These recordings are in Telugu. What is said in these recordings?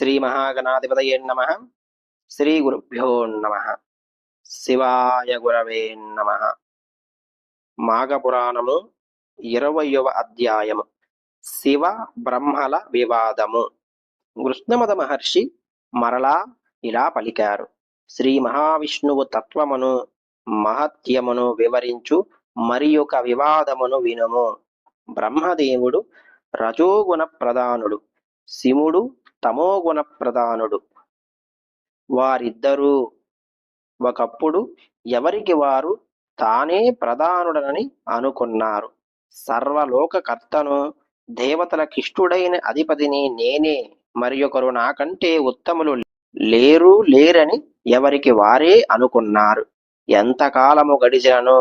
శ్రీ మహాగణాధిపతయే నమ. శ్రీ గురుభ్యో నమ. శివాయ గురవే నమ. మాఘపురాణము ఇరవయవ అధ్యాయము. శివ బ్రహ్మల వివాదము. కృష్ణమద మహర్షి మరలా ఇలా పలికారు. శ్రీ మహావిష్ణువు తత్వమును మహత్యమును వివరించు మరి ఒక వివాదమును వినుము. బ్రహ్మదేవుడు రజోగుణ ప్రధానుడు శివుడు తమోగుణ ప్రధానుడు వారిద్దరూ ఒకప్పుడు ఎవరికి వారు తానే ప్రధానుడనని అనుకున్నారు. సర్వలోకకర్తను దేవతల కిష్టుడైన అధిపతిని నేనే మరి ఒకరు నాకంటే ఉత్తములు లేరు లేరని ఎవరికి వారే అనుకున్నారు. ఎంతకాలము గడిచినను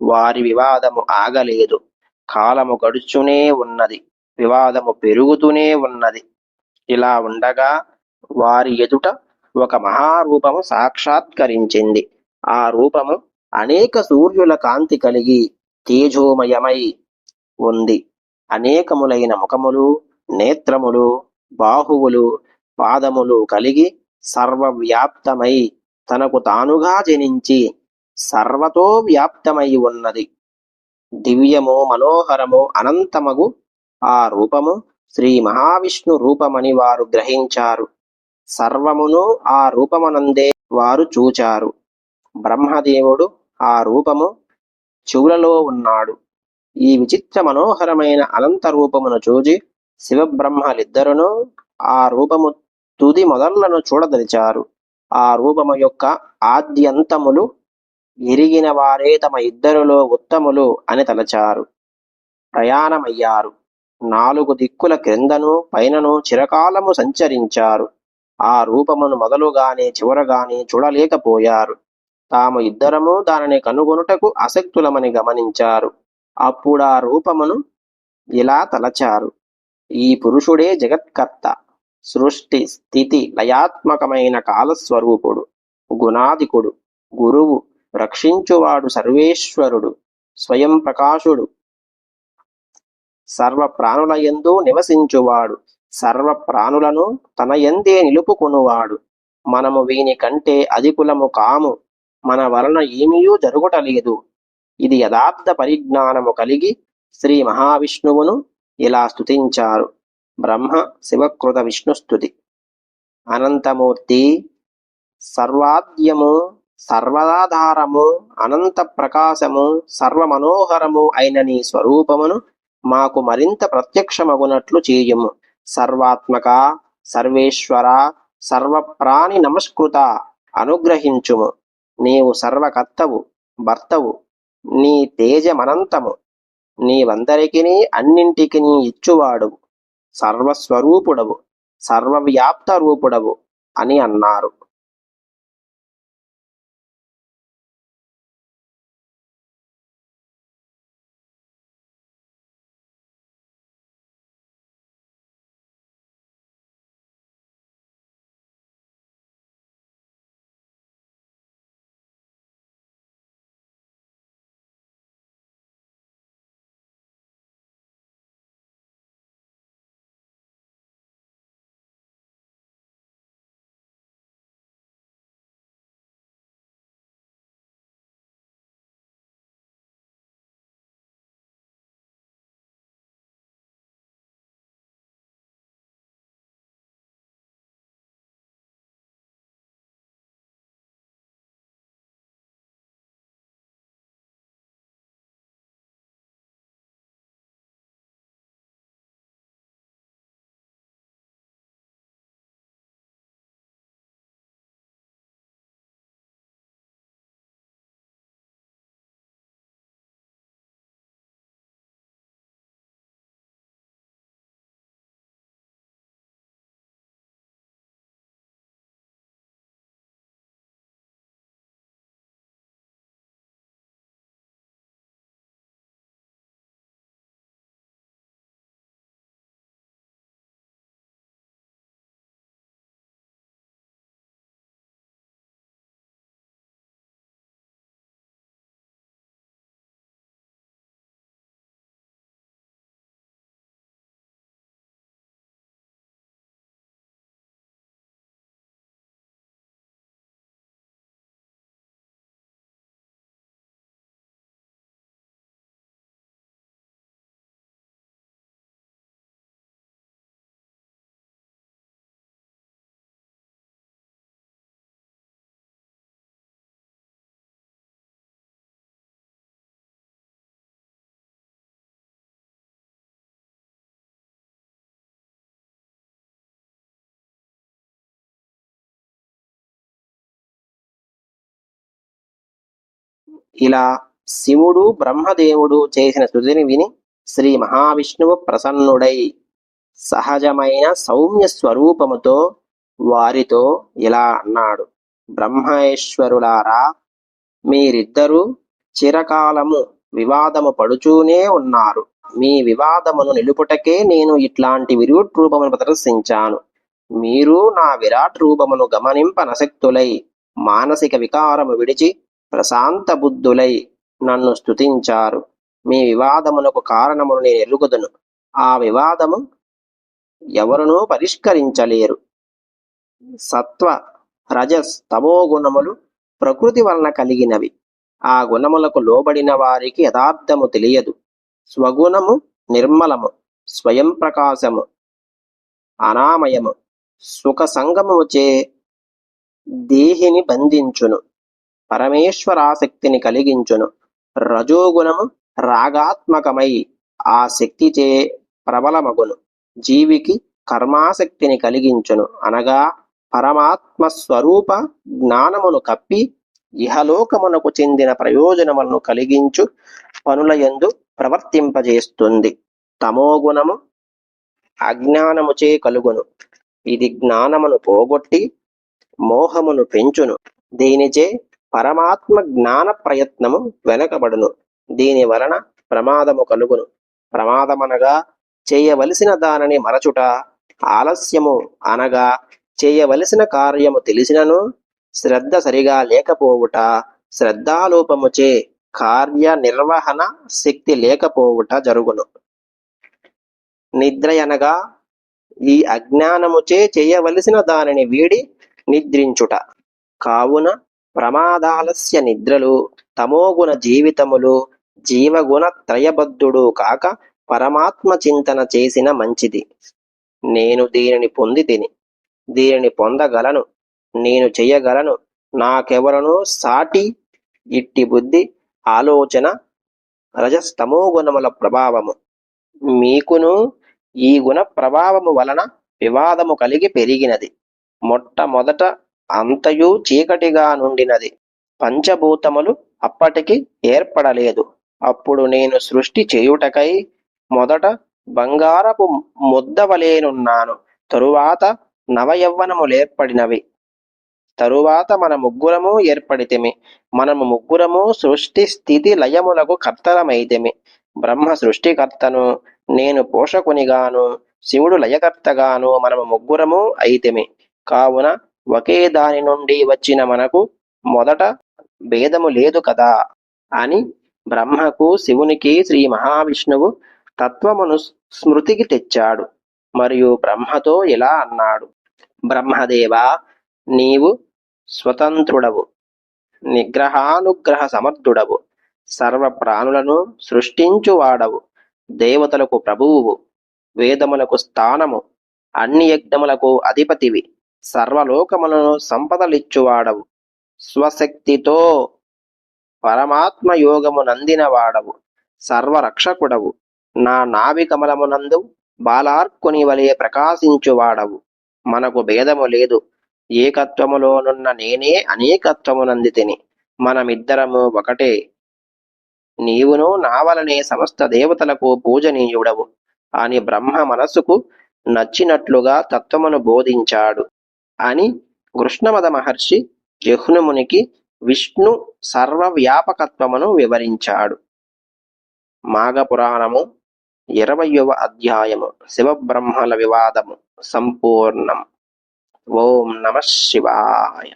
వారి వివాదము ఆగలేదు. కాలము గడుచునే ఉన్నది. వివాదము పెరుగుతూనే ఉన్నది. ఇలా ఉండగా వారి ఎదుట ఒక మహారూపము సాక్షాత్కరించింది. ఆ రూపము అనేక సూర్యుల కాంతి కలిగి తేజోమయమై ఉంది. అనేకములైన ముఖములు నేత్రములు బాహువులు పాదములు కలిగి సర్వవ్యాప్తమై తనకు తానుగా జనించి సర్వతో వ్యాప్తమై ఉన్నది. దివ్యము మనోహరము అనంతమగు ఆ రూపము శ్రీ మహావిష్ణు రూపమని వారు గ్రహించారు. సర్వమును ఆ రూపమనందే వారు చూచారు. బ్రహ్మదేవుడు ఆ రూపము చెవులలో ఉన్నాడు. ఈ విచిత్ర మనోహరమైన అనంత రూపమును చూచి శివబ్రహ్మలిద్దరును ఆ రూపము తుది మొదళ్ళను చూడదలిచారు. ఆ రూపము యొక్క ఆద్యంతములు ఎరిగిన వారే తమ ఇద్దరులో ఉత్తములు అని తలచారు. ప్రయాణమయ్యారు. నాలుగు దిక్కుల క్రిందను పైనను చిరకాలము సంచరించారు. ఆ రూపమును మొదలుగానే చివరగాని చూడలేకపోయారు. తాము ఇద్దరము దానిని కనుగొనుటకు అసక్తులమని గమనించారు. అప్పుడు ఆ రూపమును ఇలా తలచారు. ఈ పురుషుడే జగత్కర్త సృష్టి స్థితి లయాత్మకమైన కాలస్వరూపుడు గుణాధికుడు గురువు రక్షించువాడు సర్వేశ్వరుడు స్వయం ప్రకాశుడు సర్వ ప్రాణుల ఎందు నివసించువాడు. సర్వ ప్రాణులను తన ఎందే నిలుపుకొనువాడు. మనము వీని కంటే అధికులము కాము. మన వలన ఏమీయూ జరుగుటలేదు. ఇది యథార్థ పరిజ్ఞానము కలిగి శ్రీ మహావిష్ణువును ఇలా స్తుతించారు. బ్రహ్మ శివకృత విష్ణుస్తుతి అనంతమూర్తి సర్వాద్యము సర్వదాధారము అనంత ప్రకాశము సర్వమనోహరము అయిన నీ స్వరూపమును మాకు మరింత ప్రత్యక్షమగునట్లు చేయుము. సర్వాత్మక సర్వేశ్వర సర్వప్రాణి నమస్కృత అనుగ్రహించుము. నీవు సర్వకర్తవు భర్తవు నీ తేజమనంతము. నీవందరికి అన్నింటికి ఇచ్చువాడువు సర్వస్వరూపుడవు సర్వవ్యాప్త రూపుడవు అని అన్నారు. ఇలా శివుడు బ్రహ్మదేవుడు చేసిన శృతిని విని శ్రీ మహావిష్ణువు ప్రసన్నుడై సహజమైన సౌమ్య స్వరూపముతో వారితో ఇలా అన్నాడు. బ్రహ్మేశ్వరులారా మీరిద్దరూ చిరకాలము వివాదము పడుచూనే ఉన్నారు. మీ వివాదమును నిలుపుటకే నేను ఇట్లాంటి విరాట్ రూపమును ప్రదర్శించాను. మీరు నా విరాట్ రూపమును గమనింపనశక్తులై మానసిక వికారము విడిచి ప్రశాంత బుద్ధులై నన్ను స్తుతించారు. మీ వివాదమునకు కారణమును నేను ఎరుగుదును. ఆ వివాదము ఎవరునూ పరిష్కరించలేరు. సత్వ రజస్ తమో గుణములు ప్రకృతి వలన కలిగినవి. ఆ గుణములకు లోబడిన వారికి యథార్థము తెలియదు. స్వగుణము నిర్మలము స్వయం ప్రకాశము అనామయము సుఖ సంగమముచే దేహిని బంధించును. పరమేశ్వరాసక్తిని కలిగించును. రజోగుణము రాగాత్మకమై ఆ శక్తిచే ప్రబలమగును. జీవికి కర్మాసక్తిని కలిగించును. అనగా పరమాత్మ స్వరూప జ్ఞానమును కప్పి ఇహలోకమునకు చెందిన ప్రయోజనములను కలిగించు పనులయందు ప్రవర్తింపజేస్తుంది. తమోగుణము అజ్ఞానముచే కలుగును. ఇది జ్ఞానమును పోగొట్టి మోహమును పెంచును. దీనిచే పరమాత్మ జ్ఞాన ప్రయత్నము వెనకబడును. దీని వలన ప్రమాదము కలుగును. ప్రమాదమనగా చేయవలసిన దానిని మరచుట ఆలస్యము అనగా చేయవలసిన కార్యము తెలిసినను శ్రద్ధ సరిగా లేకపోవుట శ్రద్ధాలోపముచే కార్య నిర్వహణ శక్తి లేకపోవుట జరుగును. నిద్ర అనగా ఈ అజ్ఞానముచే చేయవలసిన దానిని వీడి నిద్రించుట. కావున ప్రమాదాలస్య నిద్రలు తమోగుణ జీవితములు జీవగుణ త్రయబద్ధుడు కాక పరమాత్మ చింతన చేసిన మంచిది. నేను దీనిని పొంది తిని దీనిని పొందగలను నేను చెయ్యగలను నాకెవరనూ సాటి ఇట్టి బుద్ధి ఆలోచన రజస్తమో గుణముల ప్రభావము. మీకును ఈ గుణ ప్రభావము వలన వివాదము కలిగి పెరిగినది. మొట్టమొదట అంతయు చీకటిగా నుండినది. పంచభూతములు అప్పటికి ఏర్పడలేదు. అప్పుడు నేను సృష్టి చేయుటకై మొదట బంగారపు ముద్దవలేనున్నాను. తరువాత నవయవ్వనములేర్పడినవి తరువాత మన ముగ్గురము ఏర్పడితేమి. మనము ముగ్గురము సృష్టి స్థితి లయములకు కర్తలమైతేమి. బ్రహ్మ సృష్టికర్తను నేను పోషకునిగాను శివుడు లయకర్తగాను మనము ముగ్గురము అయితేమి. కావున ఒకే దాని నుండి వచ్చిన మనకు మొదట భేదము లేదు కదా అని బ్రహ్మకు శివునికి శ్రీ మహావిష్ణువు తత్వమును స్మృతికి తెచ్చాడు. మరియు బ్రహ్మతో ఇలా అన్నాడు? బ్రహ్మదేవా నీవు స్వతంత్రుడవు నిగ్రహానుగ్రహ సమర్థుడవు సర్వ ప్రాణులను సృష్టించువాడవు దేవతలకు ప్రభువువు వేదములకు స్థానము అన్ని యజ్ఞములకు అధిపతివి. సర్వలోకములను సంపదలిచ్చువాడవు. స్వశక్తితో పరమాత్మ యోగము నందినవాడవు. సర్వరక్షకుడవు. నా నాభికమలమునందు బాలార్కుని వలె ప్రకాశించువాడవు. మనకు భేదము లేదు. ఏకత్వములోనున్న నేనే అనేకత్వమునంది తిని మనమిద్దరము ఒకటే. నీవును నావలనే సమస్త దేవతలకు పూజనీయుడవు. అని బ్రహ్మ మనస్సుకు నచ్చినట్లుగా తత్వమును బోధించాడు. అని కృష్ణమద మహర్షి జహ్నుమునికి విష్ణు సర్వవ్యాపకత్వమును వివరించాడు. మాఘపురాణము ఇరవయవ అధ్యాయము శివబ్రహ్మల వివాదము సంపూర్ణం. ఓం నమ శివాయ.